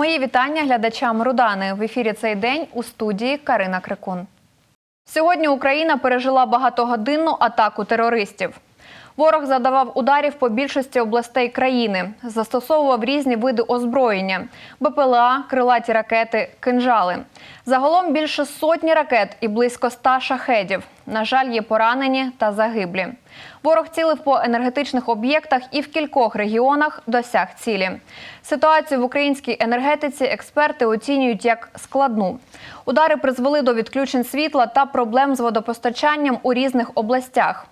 Мої вітання глядачам Рудани. В ефірі цей день у студії Карина Крикун. Сьогодні Україна пережила багатогодинну атаку терористів. Ворог задавав ударів по більшості областей країни, застосовував різні види озброєння: БПЛА, крилаті ракети, кинжали. Загалом більше сотні ракет і близько ста шахедів. На жаль, є поранені та загиблі. Ворог цілив по енергетичних об'єктах і в кількох регіонах досяг цілі. Ситуацію в українській енергетиці експерти оцінюють як складну. Удари призвели до відключень світла та проблем з водопостачанням у різних областях.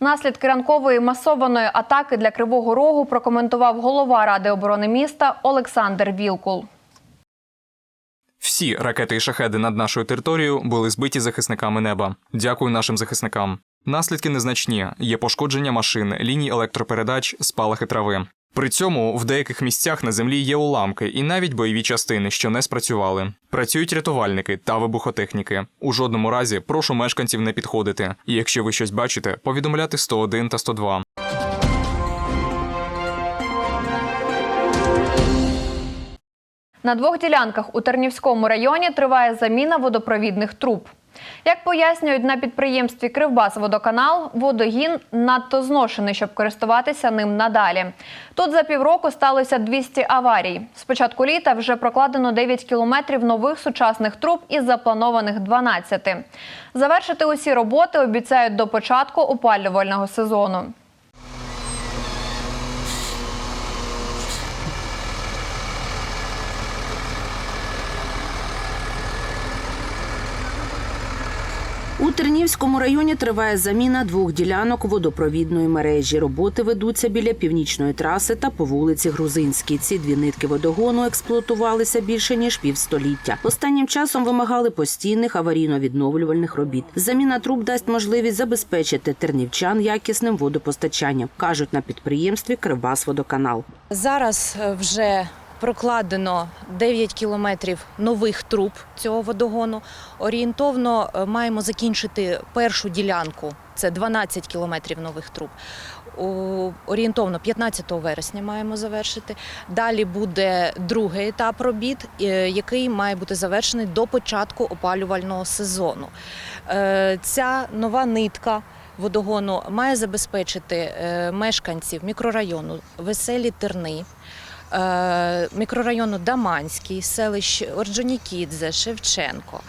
Наслідки ранкової масованої атаки для Кривого Рогу прокоментував голова Ради оборони міста Олександр Вілкул. Всі ракети і шахеди над нашою територією були збиті захисниками неба. Дякую нашим захисникам. Наслідки незначні: є пошкодження машин, ліній електропередач, спалахи трави. При цьому в деяких місцях на землі є уламки і навіть бойові частини, що не спрацювали. Працюють рятувальники та вибухотехніки. У жодному разі прошу мешканців не підходити. І якщо ви щось бачите, повідомляти 101 та 102. На двох ділянках у Тернівському районі триває заміна водопровідних труб. Як пояснюють на підприємстві Кривбасводоканал, водогін надто зношений, щоб користуватися ним надалі. Тут за півроку сталося 200 аварій. З початку літа вже прокладено 9 кілометрів нових сучасних труб із запланованих 12. Завершити усі роботи обіцяють до початку опалювального сезону. У Тернівському районі триває заміна двох ділянок водопровідної мережі. Роботи ведуться біля північної траси та по вулиці Грузинській. Ці дві нитки водогону експлуатувалися більше ніж півстоліття. Останнім часом вимагали постійних аварійно-відновлювальних робіт. Заміна труб дасть можливість забезпечити тернівчан якісним водопостачанням, кажуть на підприємстві Кривбасводоканал. Зараз е, вже прокладено 9 кілометрів нових труб цього водогону. Орієнтовно е, маємо закінчити першу ділянку. Це 12 кілометрів нових труб. Орієнтовно 15 вересня маємо завершити. Далі буде другий етап робіт, е, який має бути завершений до початку опалювального сезону. Е, Ця нова нитка водогону має забезпечити мешканців мікрорайону Веселі Терни. Е, Мікрорайону Даманський, селищ Орджонікідзе, Шевченко.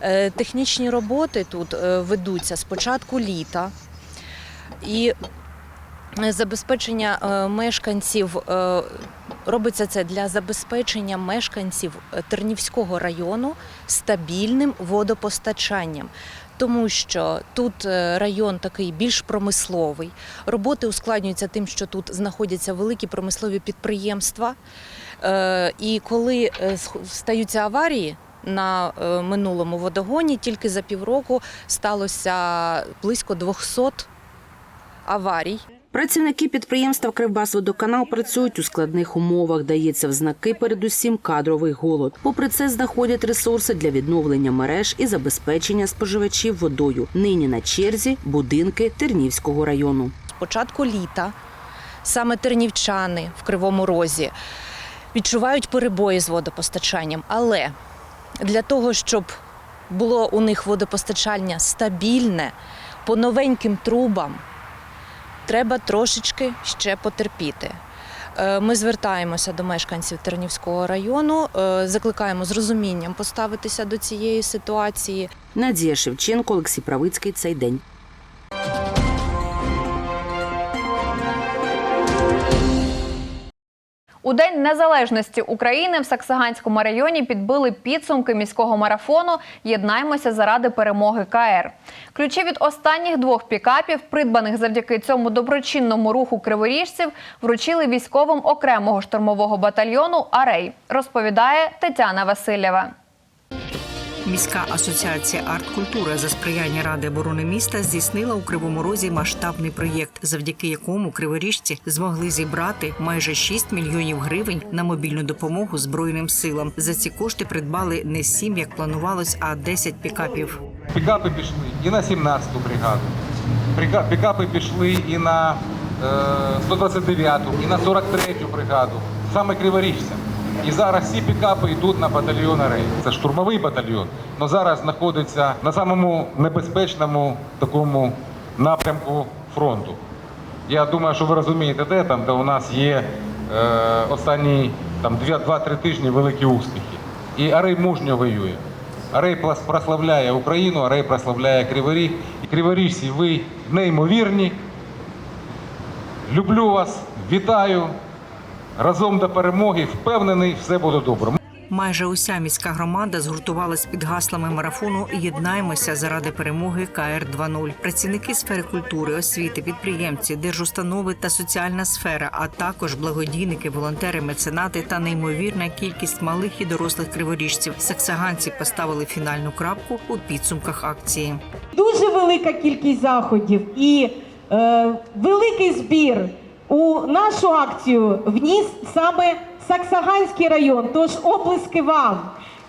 Е, Технічні роботи тут е, ведуться з початку літа. І забезпечення мешканців робиться це для забезпечення мешканців Тернівського району стабільним водопостачанням. Тому що тут е, район такий більш промисловий. Роботи ускладнюються тим, що тут знаходяться великі промислові підприємства. Е, І коли е, стаються аварії на минулому водогоні, тільки за півроку сталося близько 200 аварій. Працівники підприємства Кривбасводоканал працюють у складних умовах. Дається в знаки передусім кадровий голод. Попри це знаходять ресурси для відновлення мереж і забезпечення споживачів водою. Нині на черзі будинки Тернівського району. З початку літа саме тернівчани в Кривому Розі відчувають перебої з водопостачанням. Але для того, щоб було у них водопостачання стабільне, по новеньким трубам, треба трошечки ще потерпіти. Е, Ми звертаємося до мешканців Тернівського району, е, закликаємо з розумінням поставитися до цієї ситуації. Надія Шевченко, Олексій Правицький. Цей день. У День Незалежності України в Саксаганському районі підбили підсумки міського марафону Єднаймося заради перемоги КР. Ключі від останніх двох пікапів, придбаних завдяки цьому доброчинному руху криворіжців, вручили військовим окремого штурмового батальйону Арей. Розповідає Тетяна Васильєва. Міська асоціація арт-культура за сприяння Ради оборони міста здійснила у Кривому Розі масштабний проєкт, завдяки якому криворіжці змогли зібрати майже 6 мільйонів гривень на мобільну допомогу Збройним силам. За ці кошти придбали не 7, як планувалось, а 10 пікапів. Пікапи пішли і на 17-ту бригаду. Пікапи пішли і на е, 129-ту, і на 43-ю бригаду. Саме криворіжцям. І зараз всі пікапи йдуть на батальйон Арей. Це штурмовий батальйон, але зараз знаходиться на самому небезпечному такому напрямку фронту. Я думаю, що ви розумієте, де там, де у нас є е, останні там 2-3 тижні великі успіхи. І Арей мужньо воює. Арей прославляє Україну, Арей прославляє Кривий Ріг. І криворіжці, ви неймовірні. Люблю вас, вітаю. Разом до перемоги. Впевнений, все буде добре. Майже уся міська громада згуртувалась під гаслами марафону Єднаймося заради перемоги КР 2.0». Працівники сфери культури, освіти, підприємці, держустанови та соціальна сфера, а також благодійники, волонтери, меценати та неймовірна кількість малих і дорослих криворіжців. Саксаганці поставили фінальну крапку у підсумках акції. Дуже велика кількість заходів і е, великий збір у нашу акцію вніс саме Саксаганський район. Тож оплески вам.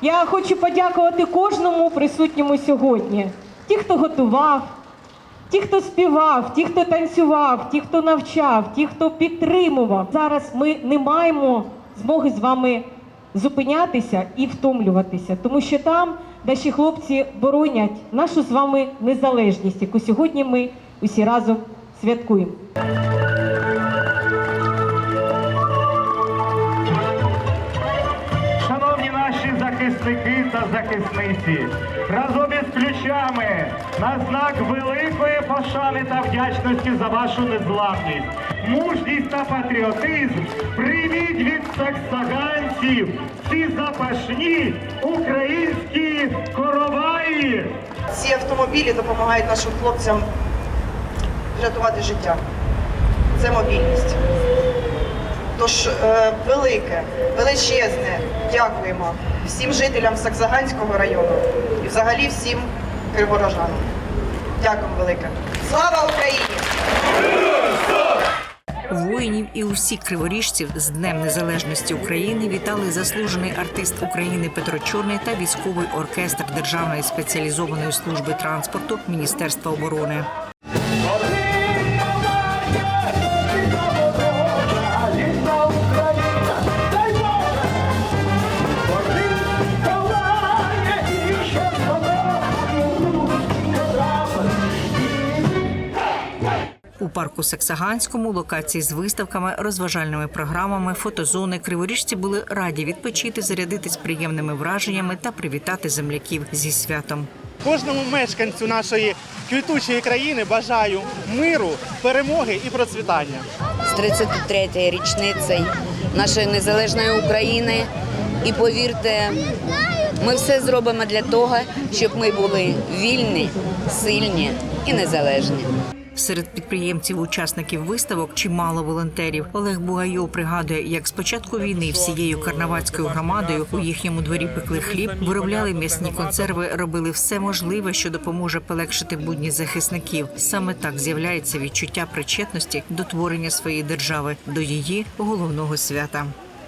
Я хочу подякувати кожному присутньому сьогодні. Ті, хто готував, ті, хто співав, ті, хто танцював, ті, хто навчав, ті, хто підтримував. Зараз ми не маємо змоги з вами зупинятися і втомлюватися, тому що там наші хлопці боронять нашу з вами незалежність, яку сьогодні ми усі разом святкуємо. Захисниці, разом із ключами на знак великої пошани та вдячності за вашу незламність, мужність та патріотизм прийміть від саксаганців ці запашні українські короваї. Ці автомобілі допомагають нашим хлопцям рятувати життя. Це мобільність. Тож е, велике, величезне дякуємо всім жителям Саксаганського району і взагалі всім криворожанам. Дякуємо велике. Слава Україні! Воїнів і усіх криворіжців з Днем Незалежності України вітали заслужений артист України Петро Чорний та військовий оркестр Державної спеціалізованої служби транспорту Міністерства оборони. Парку Саксаганському локації з виставками, розважальними програмами, фотозони криворіжці були раді відпочити, зарядитись приємними враженнями та привітати земляків зі святом. Кожному мешканцю нашої квітучої країни бажаю миру, перемоги і процвітання. з 33-ї річницею нашої незалежної України. І повірте, ми все зробимо для того, щоб ми були вільні, сильні і незалежні. Серед підприємців, учасників виставок чимало волонтерів. Олег Бугайов пригадує, як з початку війни всією карнавацькою громадою у їхньому дворі пекли хліб, виробляли м'ясні консерви, робили все можливе, що допоможе полегшити будні захисників. Саме так з'являється відчуття причетності до творення своєї держави, до її головного свята.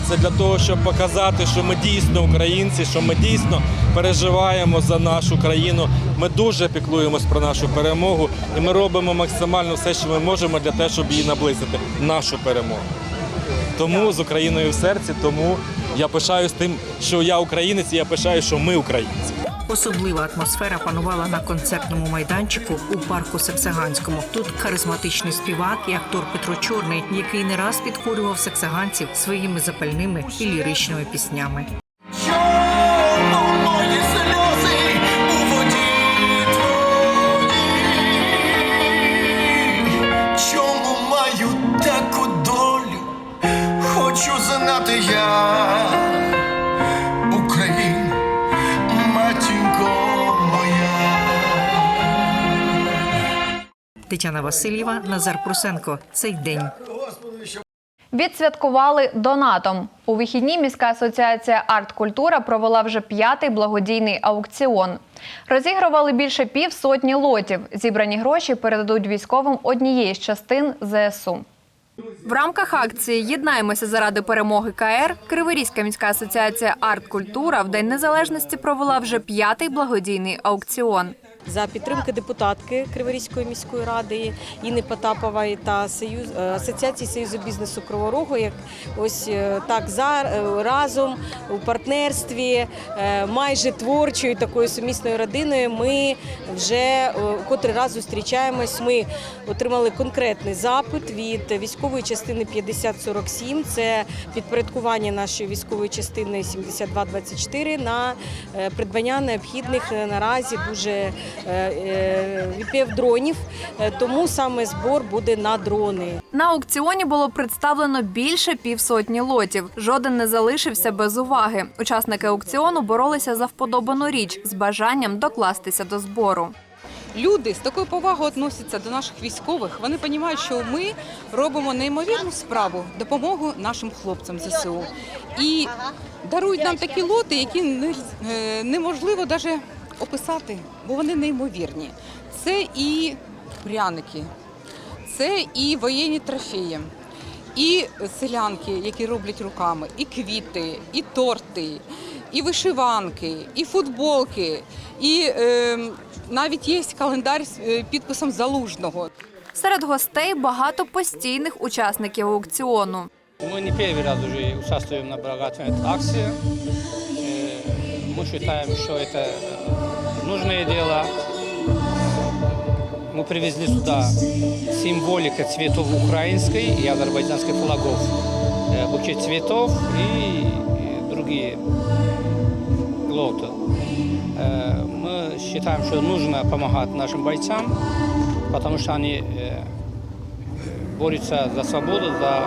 Це для того, щоб показати, що ми дійсно українці, що ми дійсно переживаємо за нашу країну. Ми дуже піклуємось про нашу перемогу, і ми робимо максимально все, що ми можемо для того, щоб її наблизити, нашу перемогу. Тому з Україною в серці, тому я пишаюсь тим, що я українець, і я пишаюсь, що ми українці. Особлива атмосфера панувала на концертному майданчику у парку Саксаганському. Тут харизматичний співак і актор Петро Чорний, який не раз підкорював саксаганців своїми запальними і ліричними піснями. Чому маю таку долю? Хочу знати я Тетяна Васильєва, Назар Прусенко. Цей день. Відсвяткували донатом. У вихідні міська асоціація «Арт-культура» провела вже п'ятий благодійний аукціон. Розігрували більше пів сотні лотів. Зібрані гроші передадуть військовим однієї з частин ЗСУ. В рамках акції Єднаємося заради перемоги КР Криворізька міська асоціація «Арт-культура» в День Незалежності провела вже п'ятий благодійний аукціон. За підтримки депутатки Криворізької міської ради Інни Потапової та Союз е, Асоціації Союзу бізнесу Кривого Рогу, як ось е, так за е, разом у партнерстві майже творчою такою сумісною родиною. Ми вже котрий раз зустрічаємось. Ми отримали конкретний запит від військової частини 5047. Це підпорядкування нашої військової частини 7224 на придбання необхідних наразі дуже е, е, VPF-дронів. Е, Тому саме збор буде на дрони. На аукціоні було представлено більше півсотні лотів. Жоден не залишився без уваги. Учасники аукціону боролися за вподобану річ з бажанням докластися до збору. Люди з такою повагою відносяться до наших військових. Вони розуміють, що ми робимо неймовірну справу допомогу нашим хлопцям ЗСУ. І дарують нам такі лоти, які неможливо навіть описати, бо вони неймовірні. Це і пряники, це і воєнні трофеї. І селянки, які роблять руками, і квіти, і торти, і вишиванки, і футболки, і е, навіть є календар з е, підписом залужного. Серед гостей багато постійних учасників аукціону. Мы не первый раз уже участвуем на благотворительной акции. Э, Мы считаем, что это нужное дело. Мы привезли сюда символика цветов украинской и азербайджанских флагов, э, букет цветов и э, другие лоты. Э, Мы считаем, что нужно помогать нашим бойцам, потому что они э, борются за свободу, за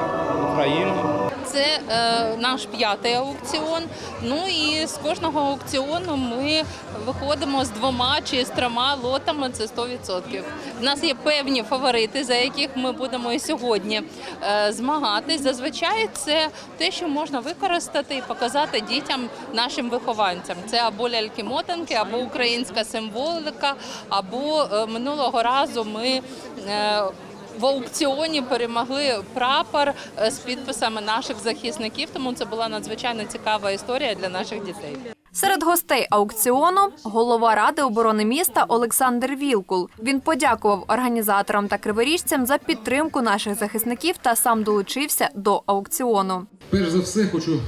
Україну. Це е, наш п'ятий аукціон. Ну і з кожного аукціону ми виходимо з двома чи з трьома лотами. Це 100%. У нас є певні фаворити, за яких ми будемо і сьогодні е, змагатись. Зазвичай це те, що можна використати і показати дітям, нашим вихованцям. Це або ляльки-мотанки, або українська символика, або е, минулого разу ми. е, в аукціоні перемогли прапор е, з підписами наших захисників, тому це була надзвичайно цікава історія для наших дітей. Серед гостей аукціону голова ради оборони міста Олександр Вілкул. Він подякував організаторам та криворіжцям за підтримку наших захисників та сам долучився до аукціону. Перш за все хочу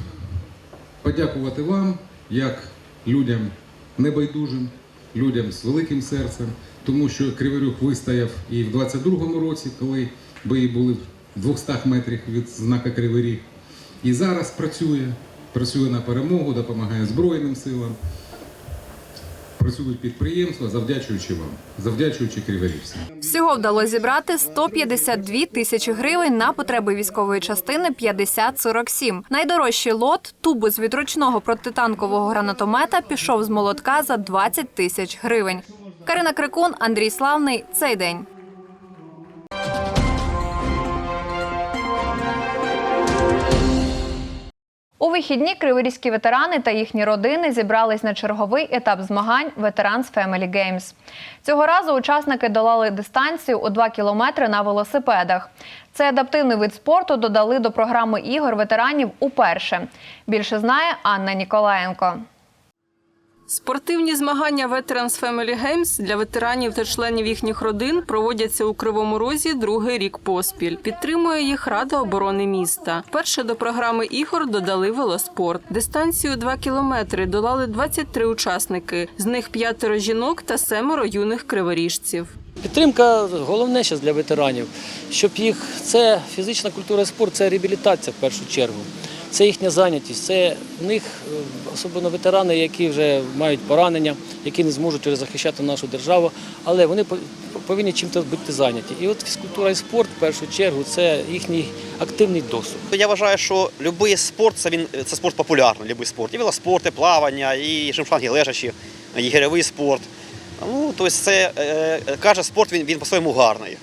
подякувати вам, як людям небайдужим, людям з великим серцем, тому що Криворюк вистояв і в 22-му році, коли бої були в 200 метрах від знака Кривий. І зараз працює, працює на перемогу, допомагає Збройним силам. Працюють підприємства, завдячуючи вам, завдячуючи криворіжцям. Всього вдалося зібрати 152 тисячі гривень на потреби військової частини 5047. Найдорожчий лот тубус від ручного протитанкового гранатомета пішов з молотка за 20 тисяч гривень. Карина Крикун, Андрій Славний. Цей день. У вихідні криворізькі ветерани та їхні родини зібрались на черговий етап змагань Veterans Family Games. Цього разу учасники долали дистанцію у 2 кілометри на велосипедах. Цей адаптивний вид спорту додали до програми ігор ветеранів уперше. Більше знає Анна Ніколаєнко. Спортивні змагання Veterans Family Games для ветеранів та членів їхніх родин проводяться у Кривому Розі другий рік поспіль. Підтримує їх Рада оборони міста. Вперше до програми ігор додали велоспорт. Дистанцію 2 кілометри долали 23 учасники. З них п'ятеро жінок та семеро юних криворіжців. Підтримка головне зараз для ветеранів, щоб їх це фізична культура і спорт, це реабілітація в першу чергу. Це їхня зайнятість, це в них е, особливо ветерани, які вже мають поранення, які не зможуть захищати нашу державу, але вони повинні чим-то бути зайняті. І от фізкультура і спорт в першу чергу це їхній активний досуг. Я вважаю, що будь-який спорт це він це спорт популярний, будь-який спорт. І велоспорт, і плавання, і шимшанги лежачі, і гірьовий спорт. Ну, тобто це е, каже спорт він, він по-своєму гарний.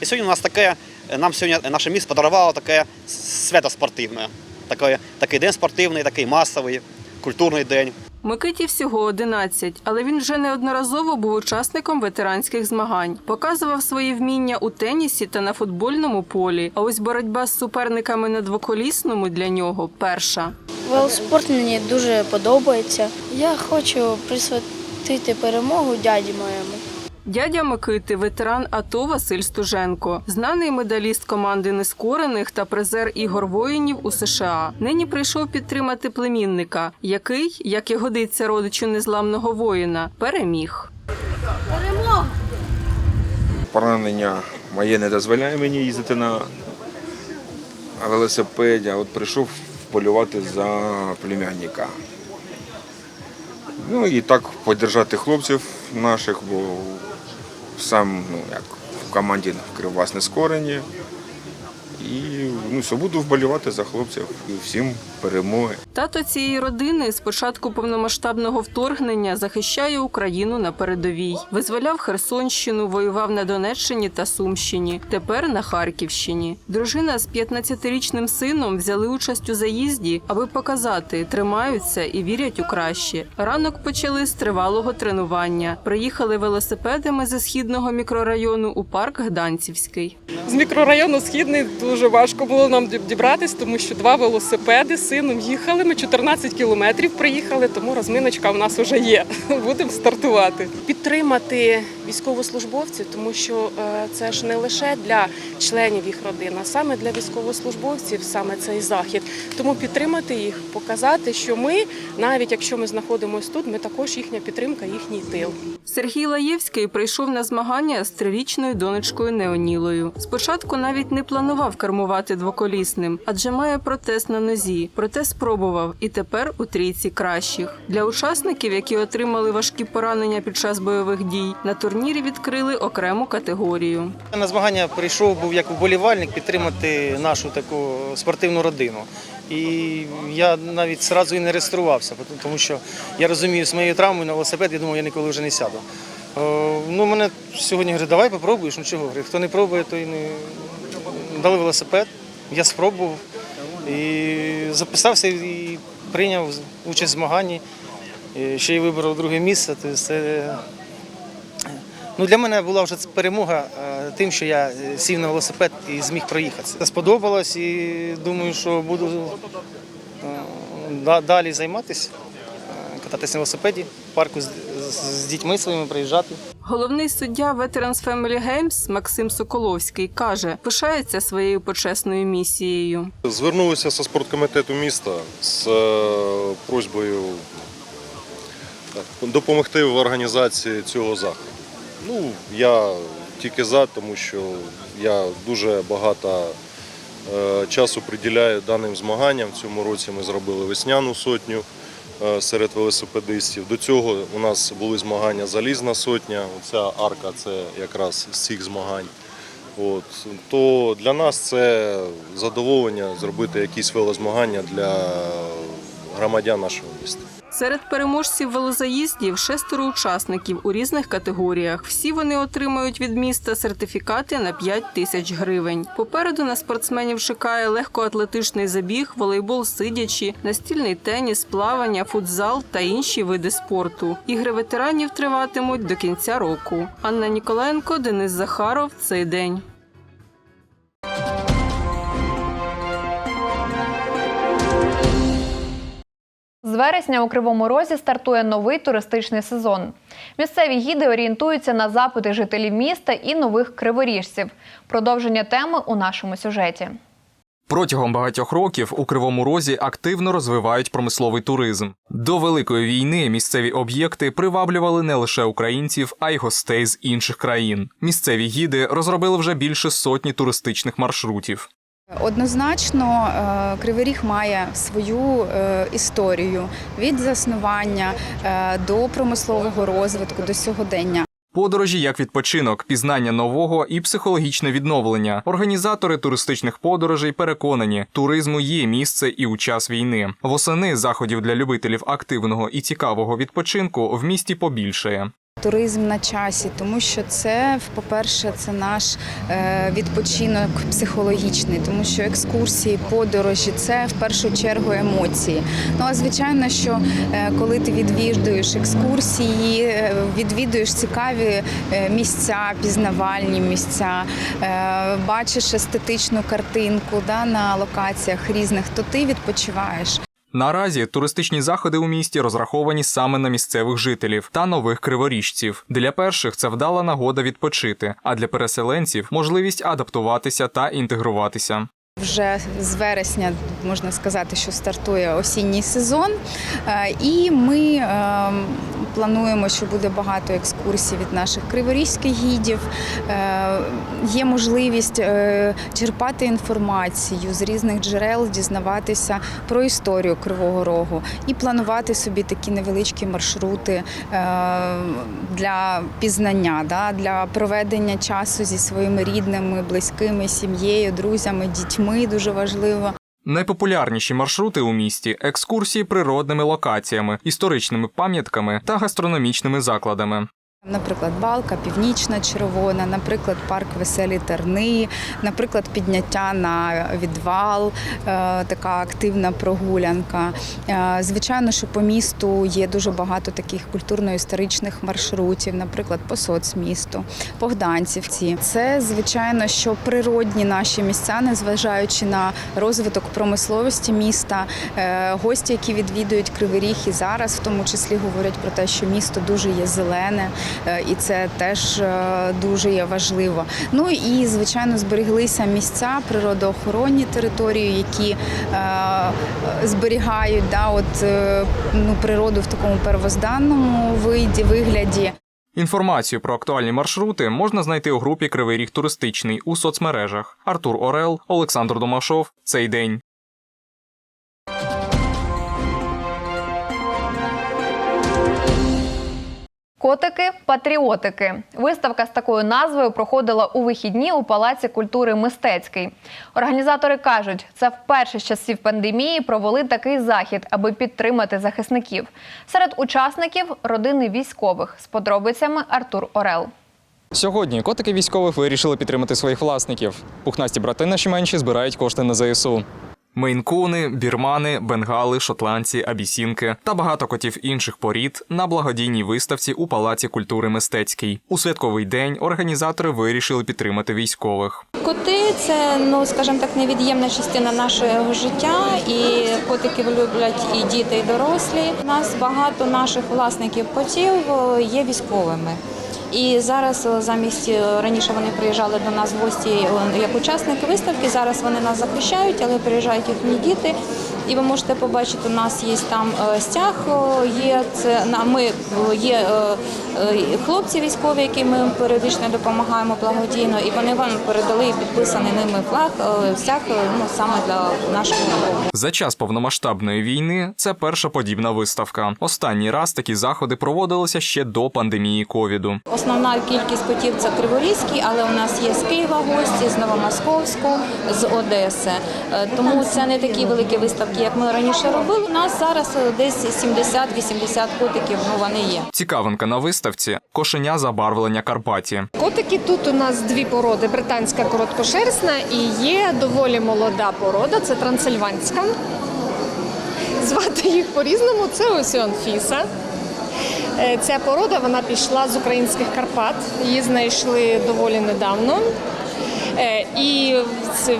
І сьогодні у нас таке, нам сьогодні наше місто подарувало таке свято спортивне. Таке, такий день спортивний, такий масовий, культурний день. Микиті всього 11, але він вже неодноразово був учасником ветеранських змагань. Показував свої вміння у тенісі та на футбольному полі. А ось боротьба з суперниками на двоколісному для нього перша. Велоспорт мені дуже подобається. Я хочу святити перемогу дяді моєму. Дядя Микити, ветеран АТО Василь Стуженко, знаний медаліст команди нескорених та призер ігор воїнів у США. Нині прийшов підтримати племінника, який, як і годиться родичу незламного воїна, переміг. Перемога! Поранення моє не дозволяє мені їздити на велосипеді, а от прийшов полювати за племянника. Ну і так подержати хлопців наших, бо сам ну, як, в команді Кривбас не скорені. І ну, все, буду вболівати за хлопців всім перемоги. Тато цієї родини з початку повномасштабного вторгнення захищає Україну на передовій. Визволяв Херсонщину, воював на Донеччині та Сумщині. Тепер на Харківщині. Дружина з 15-річним сином взяли участь у заїзді, аби показати, тримаються і вірять у краще. Ранок почали з тривалого тренування. Приїхали велосипедами зі східного мікрорайону у парк Гданцівський. З мікрорайону Східний дуже важко було нам діб- дібратись, тому що два велосипеди з сином їхали. Ми 14 кілометрів приїхали, тому розминочка в нас вже є. Будемо стартувати. Підтримати військовослужбовців, тому що е, це ж не лише для членів їх родин, а саме для військовослужбовців, саме цей захід. Тому підтримати їх, показати, що ми, навіть якщо ми знаходимося тут, ми також їхня підтримка, їхній тил. Сергій Лаєвський прийшов на змагання з трирічною донечкою Неонілою. Спочатку навіть не планував кермувати двоколісним, адже має протез на нозі. Проте спробував і тепер у трійці кращих. Для учасників, які отримали важкі поранення під час бойових дій, на турнірі відкрили окрему категорію. На змагання прийшов був як вболівальник підтримати нашу таку спортивну родину. І я навіть зразу і не реєструвався, тому що я розумію, з моєю травмою на велосипед, я думав, я ніколи вже не сяду. Е, Ну, мене сьогодні говорять, давай попробуєш, ну чого, хто не пробує, той не дали велосипед, я спробував і записався і прийняв участь в змаганні. Ще й вибрав друге місце. Тобто це Ну, для мене була вже перемога е, тим, що я е, сів на велосипед і зміг проїхатися. Сподобалось і думаю, що буду е, далі займатися, кататися на велосипеді, в парку з, з- з дітьми своїми приїжджати. Головний суддя Veterans Family Games Максим Соколовський каже, пишається своєю почесною місією. Звернулися зі спорткомітету міста з просьбою допомогти в організації цього заходу. Ну, я тільки за, тому що я дуже багато е, часу приділяю даним змаганням. В цьому році ми зробили весняну сотню е, серед велосипедистів. До цього у нас були змагання Залізна сотня. Ця арка це якраз з цих змагань. От, то для нас це задоволення зробити якісь велозмагання для громадян нашого міста. Серед переможців велозаїздів шестеро учасників у різних категоріях. Всі вони отримають від міста сертифікати на 5 тисяч гривень. Попереду на спортсменів чекає легкоатлетичний забіг, волейбол сидячи, настільний теніс, плавання, футзал та інші види спорту. Ігри ветеранів триватимуть до кінця року. Анна Ніколенко, Денис Захаров. Цей день. З вересня у Кривому Розі стартує новий туристичний сезон. Місцеві гіди орієнтуються на запити жителів міста і нових криворіжців. Продовження теми у нашому сюжеті. Протягом багатьох років у Кривому Розі активно розвивають промисловий туризм. До великої війни місцеві об'єкти приваблювали не лише українців, а й гостей з інших країн. Місцеві гіди розробили вже більше сотні туристичних маршрутів. Однозначно, е, Кривий Ріг має свою е, історію від заснування е, до промислового розвитку, до сьогодення. Подорожі як відпочинок, пізнання нового і психологічне відновлення. Організатори туристичних подорожей переконані, туризму є місце і у час війни. Восени заходів для любителів активного і цікавого відпочинку в місті побільшає. Туризм на часі, тому що це, по-перше, це наш е, відпочинок психологічний, тому що екскурсії, подорожі це в першу чергу емоції. Ну а звичайно, що е, коли ти відвідуєш екскурсії, е, відвідуєш цікаві місця, пізнавальні місця, бачиш естетичну картинку да, на локаціях різних, то ти відпочиваєш. Наразі туристичні заходи у місті розраховані саме на місцевих жителів та нових криворіжців. Для перших це вдала нагода відпочити, а для переселенців можливість адаптуватися та інтегруватися. Вже з вересня можна сказати, що стартує осінній сезон, Е, і ми е, плануємо, що буде багато екскурсій від наших криворізьких гідів. Е, Є можливість е, черпати інформацію з різних джерел, дізнаватися про історію Кривого Рогу і планувати собі такі невеличкі маршрути для пізнання, для проведення часу зі своїми рідними, близькими, сім'єю, друзями, дітьми дуже важливо. Найпопулярніші маршрути у місті екскурсії природними локаціями, історичними пам'ятками та гастрономічними закладами. Наприклад, балка, північна червона, наприклад, парк Веселі Терни, наприклад, підняття на відвал, е, така активна прогулянка. Е, Звичайно, що по місту є дуже багато таких культурно-історичних маршрутів, наприклад, по соцмісту, Богданцівці. Це звичайно, що природні наші місця, незважаючи на розвиток промисловості міста, Е, гості, які відвідують Кривий Ріг і зараз, в тому числі говорять про те, що місто дуже є зелене, і це теж е, дуже є важливо. Ну і звичайно збереглися місця, природоохоронні території, які е, зберігають да, от, е, ну, природу в такому первозданному виді, вигляді. Інформацію про актуальні маршрути можна знайти у групі Кривий Ріг туристичний у соцмережах. Артур Орел, Олександр Домашов. Цей день. Котики-патріотики. Виставка з такою назвою проходила у вихідні у Палаці культури Мистецький. Організатори кажуть, це вперше з часів пандемії провели такий захід, аби підтримати захисників. Серед учасників родини військових з подробицями Артур Орел. Сьогодні котики військових вирішили підтримати своїх власників. Пухнасті брати наші менші збирають кошти на ЗСУ. Мейнкуни, бірмани, бенгали, шотландці, абісінки та багато котів інших порід на благодійній виставці у Палаці культури Мистецький. У святковий день організатори вирішили підтримати військових. Коти це, ну скажімо так, невід'ємна частина нашого життя, і котиків люблять і діти, і дорослі. У нас багато наших власників котів е, є військовими. І зараз е, замість е, раніше вони приїжджали до нас в гості е, як учасники виставки. Зараз вони нас захищають, але приїжджають їхні діти. І ви можете побачити, у нас є там е, стяг, е, є це ми є е, хлопці військові, яким ми періодично допомагаємо благодійно, і вони вам передали підписаний ними флаг, стяг ну саме для нашого народу. За час повномасштабної війни це перша подібна виставка. Останній раз такі заходи проводилися ще до пандемії ковіду. Основна кількість котів це криворізькі, але у нас є з Києва гості, з Новомосковську, з Одеси. Тому це не такі великі виставки, як ми раніше робили. У нас зараз е, десь 70-80 котиків. Ну вони є. Цікавинка на виставці кошеня забарвлення Карпаті. Котики тут у нас дві породи: британська короткошерстна і є доволі молода порода, це трансильванська. Звати їх по-різному. Це ось Анфіса. Е, Ця порода вона пішла з українських Карпат. Її знайшли доволі недавно. Е, І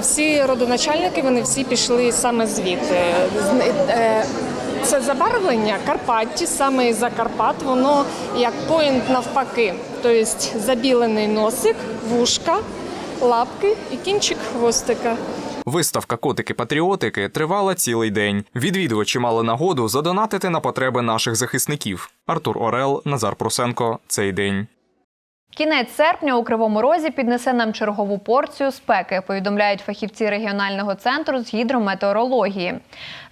всі родоначальники вони всі пішли саме звідти. Е, Це забарвлення Карпатті, саме із Закарпат, воно як поінт навпаки. Тобто забілений носик, вушка, лапки і кінчик хвостика. Виставка Котики-патріотики тривала цілий день. Відвідувачі мали нагоду задонатити на потреби наших захисників. Артур Орел, Назар Прусенко. Цей день. Кінець серпня у Кривому Розі піднесе нам чергову порцію спеки, повідомляють фахівці регіонального центру з гідрометеорології.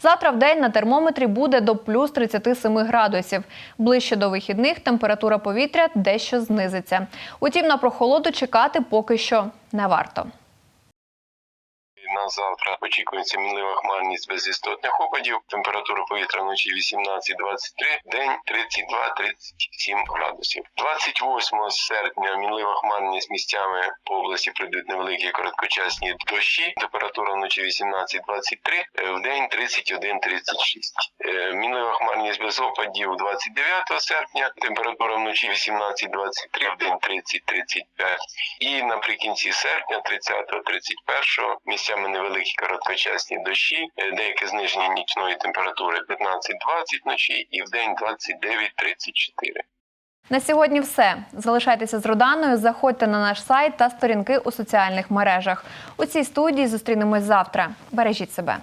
Завтра в день на термометрі буде до плюс 37 градусів. Ближче до вихідних температура повітря дещо знизиться. Утім, на прохолоду чекати поки що не варто. На завтра очікується мінлива хмарність без істотних опадів. Температура повітря вночі 18-23, день 32-37 градусів. 28 серпня мінлива хмарність місцями по області прийдуть невеликі короткочасні дощі. Температура вночі 18-23, е, в день 31-36. Е, Мінлива хмарність без опадів 29 серпня. Температура вночі 18-23, в день 30-35. І наприкінці серпня, 30-31, місцями невеликі короткочасні дощі, е, деяке зниження нічної температури 15-20 вночі і в день 29-34. На сьогодні все. Залишайтеся з Руданою, заходьте на наш сайт та сторінки у соціальних мережах. У цій студії зустрінемось завтра. Бережіть себе.